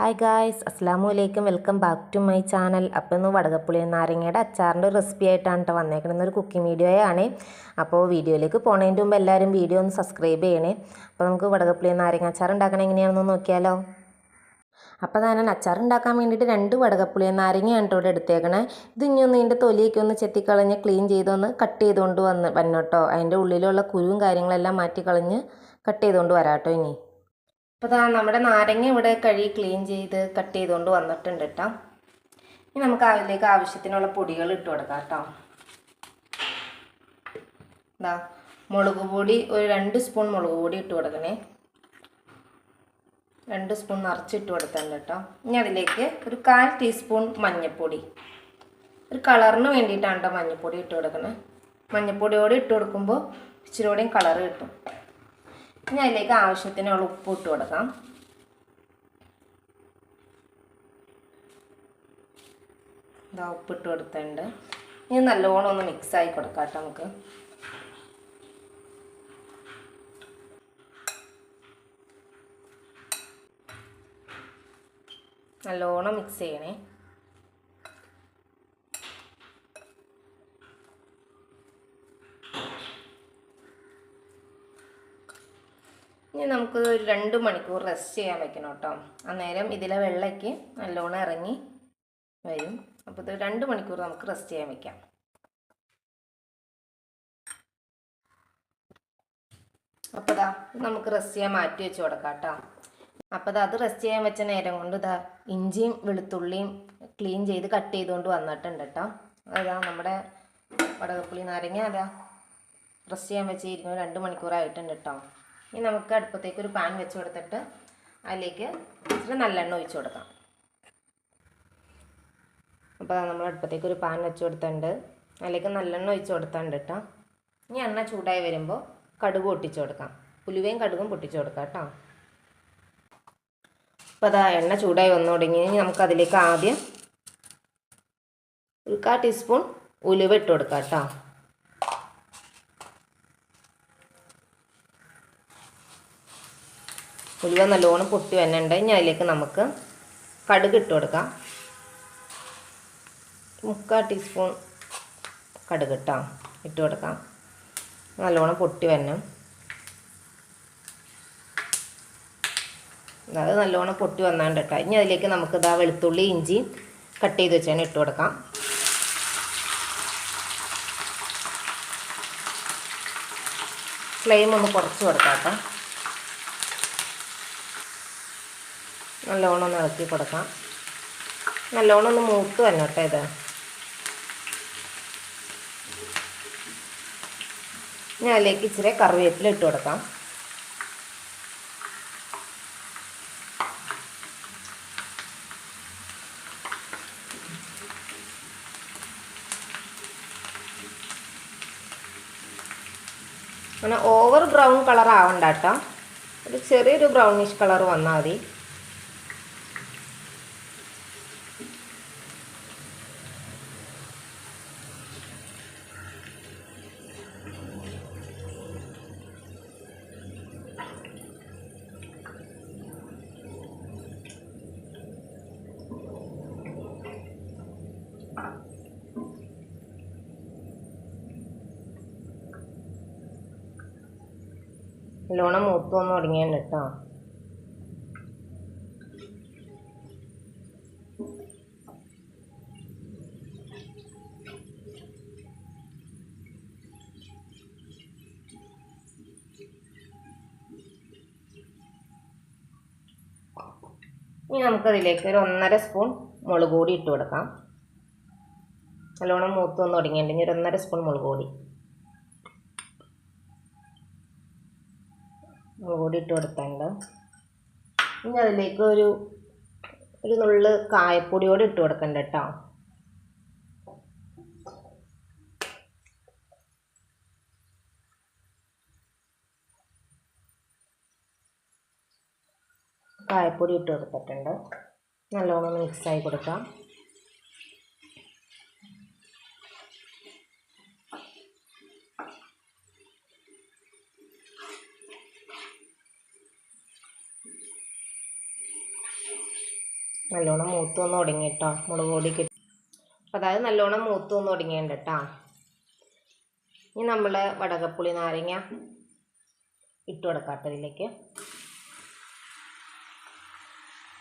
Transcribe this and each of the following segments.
Hi guys അസ്സാം വലൈക്കും welcome back to my channel അപ്പോൾ ഇന്ന് വടകപ്പുളി നാരങ്ങയുടെ അച്ചാറിന്റെ റെസിപ്പി ആയിട്ടാണ് കേട്ടോ വന്നേക്കുന്നത് ഒരു കുക്കിംഗ് വീഡിയോ ആണ്. അപ്പോൾ വീഡിയോയിലേക്ക് പോണതിന്റെ മുമ്പ് എല്ലാവരും വീഡിയോ ഒന്ന് സബ്സ്ക്രൈബ് ചെയ്യണേ. അപ്പോൾ നമുക്ക് വടകപ്പുളി നാരങ്ങ അച്ചാർ ഉണ്ടാക്കണം എങ്ങനെയാണെന്ന് നോക്കിയാലോ. അപ്പോൾ ഞാൻ അച്ചാർ ഉണ്ടാക്കാൻ വേണ്ടിയിട്ട് രണ്ട് വടകപ്പുളി നാരങ്ങയാണ് ഇവിടെ എടുത്തേക്കണേ. ഇത് ഇനി ഒന്ന് ഇതിന്റെ തൊലിയൊക്കെ ഒന്ന് ചെത്തിക്കളഞ്ഞ് ക്ലീൻ ചെയ്തൊന്ന് കട്ട് ചെയ്തുകൊണ്ട് വന്ന് വന്നോട്ടോ അതിന്റെ ഉള്ളിലുള്ള കുരുവും കാര്യങ്ങളെല്ലാം മാറ്റിക്കളഞ്ഞ് കട്ട് ചെയ്തുകൊണ്ട് വരാം കേട്ടോ ഇനി. അപ്പോൾ അതാ നമ്മുടെ നാരങ്ങ ഇവിടെ കഴുകി ക്ലീൻ ചെയ്ത് കട്ട് ചെയ്തുകൊണ്ട് വന്നിട്ടുണ്ട് കേട്ടോ ഇനി നമുക്ക് അതിലേക്ക് ആവശ്യത്തിനുള്ള പൊടികൾ ഇട്ട് കൊടുക്കാം കേട്ടോ ഇതാ മുളക് പൊടി ഒരു രണ്ട് സ്പൂൺ മുളക് പൊടി ഇട്ട് കൊടുക്കണേ. രണ്ട് സ്പൂൺ നിറച്ചിട്ട് കൊടുത്തുണ്ട് കേട്ടോ ഇനി അതിലേക്ക് ഒരു കാൽ ടീസ്പൂൺ മഞ്ഞൾപ്പൊടി ഒരു കളറിന് വേണ്ടിയിട്ടാണ് കേട്ടോ മഞ്ഞൾപ്പൊടി ഇട്ട് കൊടുക്കണേ. മഞ്ഞൾപ്പൊടിയോട് ഇട്ട് കൊടുക്കുമ്പോൾ ഇച്ചിരി കൂടെയും കളറ് കിട്ടും. ഇനി അതിലേക്ക് ആവശ്യത്തിനുള്ള ഉപ്പ് ഇട്ട് കൊടുക്കാം. ഇതാ ഉപ്പിട്ട് കൊടുത്തിട്ടുണ്ട്. ഇനി നല്ലോണം ഒന്ന് മിക്സ് ആയി കൊടുക്കാം കേട്ടോ നമുക്ക്. നല്ലോണം മിക്സ് ചെയ്യണേ. ഇനി നമുക്ക് ഒരു രണ്ട് മണിക്കൂർ റെസ്റ്റ് ചെയ്യാൻ വെക്കണം കേട്ടോ. അന്നേരം ഇതിലെ വെള്ളയ്ക്ക് നല്ലോണം ഇറങ്ങി വരും. അപ്പോൾ ഇത് രണ്ട് മണിക്കൂർ നമുക്ക് റെസ്റ്റ് ചെയ്യാൻ വെക്കാം. അപ്പോൾ ഇതാ നമുക്ക് റെസ്റ്റ് ചെയ്യാൻ മാറ്റി വെച്ച് കൊടുക്കാം കേട്ടോ. അപ്പോൾ അത് റെസ്റ്റ് ചെയ്യാൻ വെച്ച നേരം കൊണ്ട് ഇതാ ഇഞ്ചിയും വെളുത്തുള്ളിയും ക്ലീൻ ചെയ്ത് കട്ട് ചെയ്തുകൊണ്ട് വന്നിട്ടുണ്ട് കേട്ടോ. അതാ നമ്മുടെ വടകപ്പുളി നാരങ്ങ അതാ റെസ്റ്റ് ചെയ്യാൻ വെച്ചിരിക്കുന്നു രണ്ട് മണിക്കൂറായിട്ടുണ്ട് കേട്ടോ. ഇനി നമുക്ക് അടുപ്പത്തേക്ക് ഒരു പാൻ വെച്ച് കൊടുത്തിട്ട് അതിലേക്ക് ഇച്ചിരി നല്ലെണ്ണ ഒഴിച്ചു കൊടുക്കാം. അപ്പോൾ നമ്മൾ അടുപ്പത്തേക്ക് ഒരു പാൻ വെച്ച് കൊടുത്തിട്ടുണ്ട്. അതിലേക്ക് നല്ലെണ്ണ ഒഴിച്ച് കൊടുത്തിട്ടുണ്ട് കേട്ടോ. ഇനി എണ്ണ ചൂടായി വരുമ്പോൾ കടുക് പൊട്ടിച്ചു കൊടുക്കാം. പുലുവയും കടുകും പൊട്ടിച്ചു കൊടുക്കാം കേട്ടോ. അപ്പോൾ അതാ എണ്ണ ചൂടായി വന്നു തുടങ്ങി. ഇനി നമുക്ക് അതിലേക്ക് ആദ്യം ഒരു കാ ടീസ്പൂൺ ഉലുവ ഇട്ട് കൊടുക്കാം കേട്ടോ. ഉലുവ നല്ലോണം പൊട്ടി വന്നുണ്ട് ഇനി അതിലേക്ക് നമുക്ക് കടുക് ഇട്ട് കൊടുക്കാം. മുക്കാൽ ടീസ്പൂൺ കടുക് ഇട്ടോ ഇട്ട് കൊടുക്കാം. നല്ലോണം പൊട്ടി വരണം. അത് നല്ലോണം പൊട്ടി വന്നാണ്ട് കേട്ടോ ഇനി അതിലേക്ക് നമുക്ക് ഇതാ വെളുത്തുള്ളി ഇഞ്ചി കട്ട് ചെയ്ത് വെച്ചാൽ ഇട്ട് കൊടുക്കാം. ഫ്ലെയിം ഒന്ന് കുറച്ച് കൊടുക്കാം കേട്ടോ. നല്ലോണം ഒന്ന് ഇളക്കി കൊടുക്കാം. നല്ലോണം ഒന്ന് മൂത്ത് കേട്ടോ ഇത്. ഞാൻ അതിലേക്ക് ഇച്ചിരി കറിവേപ്പില ഇട്ട് കൊടുക്കാം. അങ്ങനെ ഓവർ ബ്രൗൺ കളർ ആവണ്ട കേട്ടോ. ഒരു ചെറിയൊരു ബ്രൗണിഷ് കളർ വന്നാൽ മതി. നല്ലോണം മൂത്ത് വന്ന് തുടങ്ങിയുണ്ട് കേട്ടോ. ഇനി നമുക്കതിലേക്ക് ഒരു ഒന്നര സ്പൂൺ മുളക് പൊടി ഇട്ട് കൊടുക്കാം. നല്ലോണം മൂത്ത് വന്ന് തുടങ്ങിയിട്ടുണ്ടെങ്കിൽ ഒരു ഒന്നര സ്പൂൺ മുളക് പൊടി. മുളക് പൊടി ഇട്ട് കൊടുത്തുണ്ട് ഇനി അതിലേക്ക് ഒരു ഒരു നുള്ള് കായപ്പൊടിയോട് ഇട്ട് കൊടുക്കണ്ട കേട്ടോ. കായപ്പൊടി ഇട്ട് കൊടുത്തിട്ടുണ്ട്. നല്ലോണം മിക്സായി കൊടുക്കാം. നല്ലോണം മൂത്ത് വന്ന് തുടങ്ങി കേട്ടോ മുളക് പൊടി കിട്ടി. അപ്പം അതായത് നല്ലോണം മൂത്ത് വന്ന് തുടങ്ങിയുണ്ട് കേട്ടോ ഇനി നമ്മൾ വടകപ്പുളി നാരങ്ങ ഇട്ട് കൊടുക്കാത്തതിലേക്ക്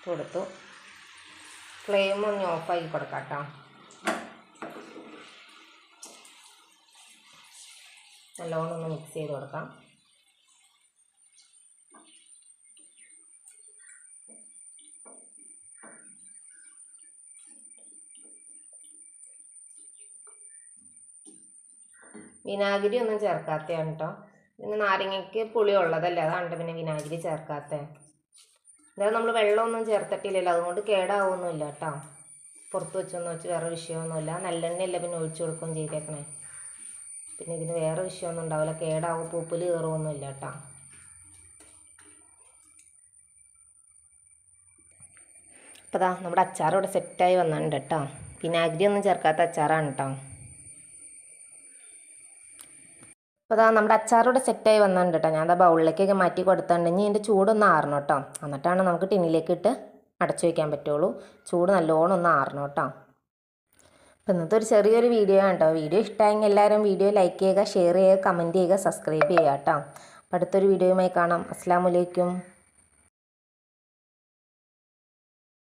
കൊടുത്തു. ഫ്ലെയിം ഒന്ന് ഓഫാക്കി കൊടുക്കാം കേട്ടോ നല്ലോണം ഒന്ന് മിക്സ് ചെയ്ത് കൊടുക്കാം. വിനാഗിരി ഒന്നും ചേർക്കാത്തതാണ് കേട്ടോ പിന്നെ നാരങ്ങയ്ക്ക് പുളി ഉള്ളതല്ലേ അതാണ് പിന്നെ വിനാഗിരി ചേർക്കാത്ത. എന്തായാലും നമ്മൾ വെള്ളമൊന്നും ചേർത്തിട്ടില്ലല്ലോ അതുകൊണ്ട് കേടാവൊന്നുമില്ല കേട്ടോ പുറത്ത് വെച്ചൊന്നും വെച്ച് വേറെ വിഷയമൊന്നുമില്ല. നല്ലെണ്ണയല്ല പിന്നെ ഒഴിച്ചു കൊടുക്കുകയും ചെയ്തേക്കണേ. പിന്നെ ഇതിന് വേറെ വിഷയമൊന്നും ഉണ്ടാവില്ല. കേടാവും പൂപ്പിൽ കയറുമൊന്നുമില്ല കേട്ടോ അപ്പോൾ ദാ നമ്മുടെ അച്ചാർ ഇവിടെ സെറ്റായി വന്നിട്ടുണ്ട് കേട്ടോ വിനാഗിരി ഒന്നും ചേർക്കാത്ത അച്ചാറാണ് കേട്ടോ അപ്പോൾ അതാ നമ്മുടെ അച്ചാറൂടെ സെറ്റായി വന്നിട്ടുണ്ട് കേട്ടോ ഞാൻ അതാ ബൗളിലേക്കൊക്കെ മാറ്റി കൊടുത്തിട്ടുണ്ടെങ്കിൽ ഇതിന്റെ ചൂടൊന്ന് ആറണം കേട്ടോ എന്നിട്ടാണ് നമുക്ക് ടിന്നിലേക്ക് ഇട്ട് അടച്ചു വയ്ക്കാൻ പറ്റുള്ളൂ. ചൂട് നല്ലോണം ഒന്ന് ആറണം കേട്ടോ അപ്പോൾ ഇന്നത്തെ ഒരു ചെറിയൊരു വീഡിയോ ആണ് കേട്ടോ വീഡിയോ ഇഷ്ടമായെങ്കിൽ എല്ലാവരും വീഡിയോ ലൈക്ക് ചെയ്യുക ഷെയർ ചെയ്യുക കമന്റ് ചെയ്യുക സബ്സ്ക്രൈബ് ചെയ്യുക കേട്ടോ അപ്പോൾ അടുത്തൊരു വീഡിയോയുമായി കാണാം. അസ്സാം